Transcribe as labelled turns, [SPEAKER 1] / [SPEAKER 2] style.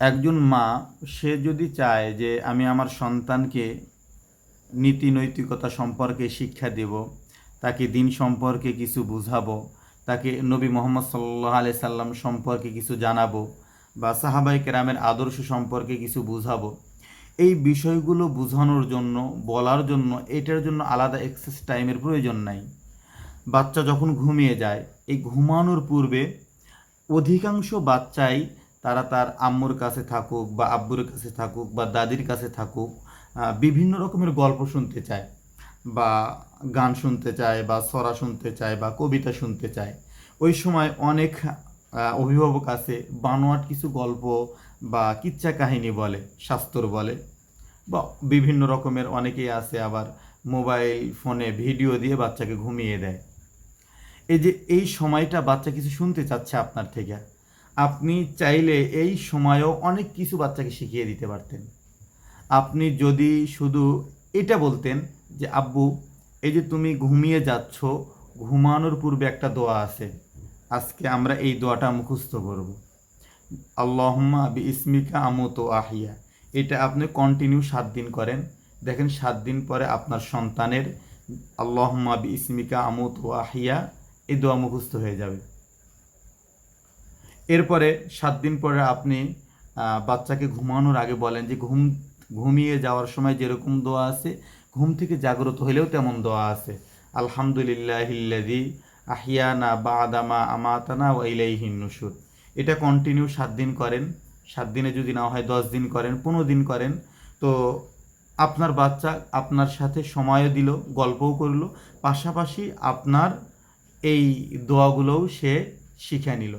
[SPEAKER 1] একজন মা, সে যদি চায় যে আমি আমার সন্তানকে নীতি নৈতিকতা সম্পর্কে শিক্ষা দেব, তাকে দিন সম্পর্কে কিছু বুঝাবো, তাকে নবী মোহাম্মদ সাল্লাহ আলি সাল্লাম সম্পর্কে কিছু জানাব বা সাহাবাই কেরামের আদর্শ সম্পর্কে কিছু বুঝাবো, এই বিষয়গুলো বোঝানোর জন্য, বলার জন্য এটার জন্য আলাদা এক্সেস টাইমের প্রয়োজন নাই। বাচ্চা যখন ঘুমিয়ে যায়, এই ঘুমানোর পূর্বে অধিকাংশ বাচ্চাই তারা তার আম্মুর কাছে থাকুক বা আব্বুর কাছে থাকুক বা দাদির কাছে থাকুক বিভিন্ন রকমের গল্প শুনতে চায় বা গান শুনতে চায় বা সরা শুনতে চায় বা কবিতা শুনতে চায়। ওই সময় অনেক অভিভাবক আছে, বানোয়াট কিছু গল্প বা কিচ্ছা কাহিনী বলে, শাস্তর বলে বা বিভিন্ন রকমের অনেকেই আছে আবার মোবাইল ফোনে ভিডিও দিয়ে বাচ্চাকে ঘুমিয়ে দেয়। এই যে এই সময়টা বাচ্চা কিছু শুনতে চাচ্ছে আপনার থেকে আপনি চাইলে এই সময়েও অনেক কিছু বাচ্চাকে শিখিয়ে দিতে পারতেন। আপনি যদি শুধু এটা বলতেন যে, আব্বু, এই যে তুমি ঘুমিয়ে যাচ্ছ, ঘুমানোর পূর্বে একটা দোয়া আছে। আজকে আমরা এই দোয়াটা মুখস্থ করব। আল্লাহম্মা বি ইসমিকা আমতো আহিয়া। এটা আপনি কন্টিনিউ সাত দিন করেন। দেখেন সাত দিন পরে আপনার সন্তানের আল্লাহম্মা বি ইসমিকা আমতো আহিয়া এই দোয়া মুখস্থ হয়ে যাবে। এরপরে সাত দিন পরে আপনি বাচ্চাকে ঘুমানোর আগে বলেন যে ঘুম, ঘুমিয়ে যাওয়ার সময় যেরকম দোয়া আছে, ঘুম থেকে জাগ্রত হলেও তেমন দোয়া আছে। আলহামদুলিল্লাহিল্লাদি আহিয়ানা বা আদামা আমাতানা ও ইলাইহিন নুসুর এটা কন্টিনিউ সাত দিন করেন। সাত দিনে যদি না হয় দশ দিন করেন, পনেরো দিন করেন। তো আপনার বাচ্চা আপনার সাথে সময়ও দিল, গল্পও করল, পাশাপাশি আপনার এই দোয়াগুলোও সে শিখে নিল।